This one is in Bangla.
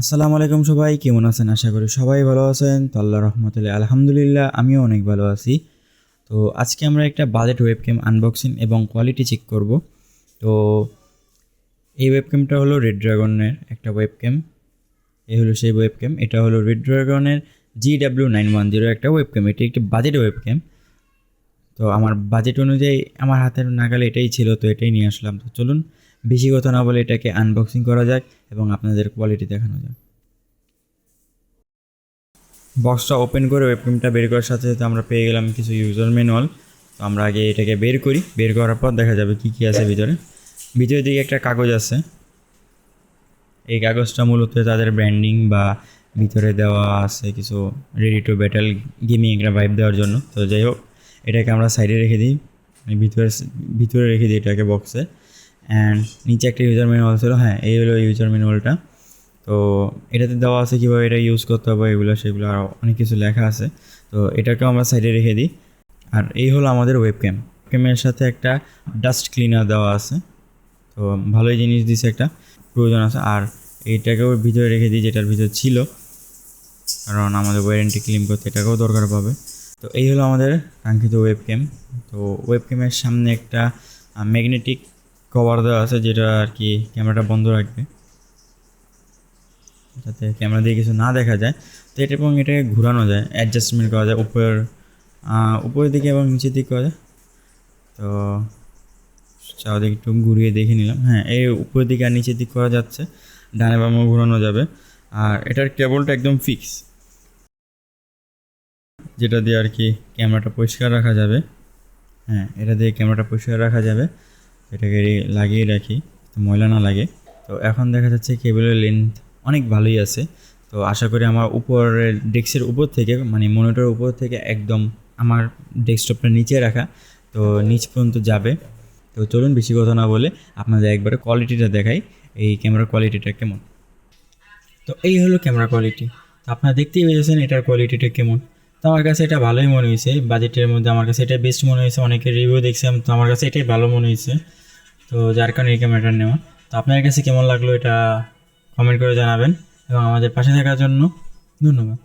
আসসালামু আলাইকুম সবাই, কেমন আছেন? আশা করি সবাই ভালো আছেন। তো আল্লাহ রহমতুল্লাহ আলহামদুলিল্লাহ, আমিও অনেক ভালো আছি। তো আজকে আমরা একটা বাজেট ওয়েবক্যাম আনবক্সিং এবং কোয়ালিটি চেক করব। তো এই ওয়েবক্যামটা হলো রেড ড্রাগনের একটা ওয়েবক্যাম এই হলো সেই ওয়েবক্যাম এটা হলো রেড ড্রাগনের G W nine one zero একটা ওয়েবক্যাম এটি একটি বাজেট ওয়েবক্যাম তো আমার বাজেট অনুযায়ী আমার হাতের নাগালে এটাই ছিল, তো এটাই নিয়ে আসলাম। তো চলুন বেশি কথা না বলে এটাকে আনবক্সিং করা যাক এবং আপনাদের কোয়ালিটি দেখানো যাক। বক্সটা ওপেন করে ওয়েবক্যামটা বের করার সাথে সাথে আমরা পেয়ে গেলাম কিছু ইউজার ম্যানুয়াল তো আমরা আগে এটাকে বের করি, বের করার পর দেখা যাবে কী কী আছে ভিতরে। ভিতরের দিকে একটা কাগজ আছে। এই কাগজটা মূলত তাদের ব্র্যান্ডিং বা ভিতরে দেওয়া আছে কিছু রেডি টু ব্যাটেল গেমিং একটা ভাইব দেওয়ার জন্য। তো যাই হোক, এটাকে আমরা সাইডে রেখে দিই। ভিতরে ভিতরে রেখে দিই এটাকে বক্সে অ্যান্ড নিচে একটা ইউজার ম্যানুয়াল ছিল হ্যাঁ এই হলো ইউজার ম্যানুয়ালটা তো এটাতে দেওয়া আছে কীভাবে এটা ইউজ করতে হবে, এগুলো, সেগুলো আরও অনেক কিছু লেখা আছে। তো এটাকেও আমরা সাইডে রেখে দিই। আর এই হলো আমাদের ওয়েবক্যাম ওয়েবক্যামের সাথে একটা ডাস্ট ক্লিনার দেওয়া আছে। তো ভালোই জিনিস দিছে একটা প্রয়োজন আছে। আর এইটাকেও ভিতরে রেখে দিই, যেটার ভিতরে ছিল। কারণ আমাদের ওয়ারেন্টি ক্লেম করতে এটাকেও দরকার পাবে। তো এই হলো আমাদের কাঙ্ক্ষিত ওয়েব ক্যাম তো ওয়েব ক্যামের সামনে একটা ম্যাগনেটিক কভার দেওয়া আছে যেটা আর কি ক্যামেরাটা বন্ধ রাখবে। যাতে ক্যামেরা দিয়ে কিছু না দেখা যায়। তো এটা এবং এটাকে ঘোরানো যায় অ্যাডজাস্টমেন্ট করা যায় উপরের উপরের দিকে এবং নিচের দিকে করা যায়। তো চারদিকে একটু ঘুরিয়ে দেখে নিলাম। হ্যাঁ এই উপরের দিকে আর নিচের দিক করা যাচ্ছে। ডানে বামে ঘোরানো যাবে। আর এটার কেবলটা একদম ফিক্স যেটা দিয়ে আর কি ক্যামেরাটা পরিষ্কার রাখা যাবে। হ্যাঁ এটা দিয়ে ক্যামেরাটা পরিষ্কার রাখা যাবে। এটাকে লাগিয়ে রাখি ময়লা না লাগে। তো এখন দেখা যাচ্ছে কেবলের লেন্থ অনেক ভালোই আছে। তো আশা করি আমার উপরের ডেস্কের উপর থেকে মানে মনিটরের উপর থেকে একদম আমার ডেস্কটপটা নিচে রাখা, তো নিচ পর্যন্ত যাবে। তো চলুন বেশি কথা না বলে আপনাদের একবারে কোয়ালিটিটা দেখাই, এই ক্যামেরার কোয়ালিটিটা কেমন? তো এই হলো ক্যামেরা কোয়ালিটি তো আপনারা দেখতেই পেয়েছেন এটার কোয়ালিটিটা কেমন। তো আমার কাছে এটা ভালোই মনে হয়েছে বাজেটের মধ্যে আমার কাছে এটা বেস্ট মনে হয়েছে অনেকের রিভিউ দেখছিলাম তো আমার কাছে এটাই ভালো মনে হয়েছে। তো যার কারণে এই ক্যামেরাটা নেওয়া। তো আপনার কাছে কেমন লাগল এটা কমেন্ট করে জানাবেন এবং আমাদের পাশে থাকার জন্য ধন্যবাদ।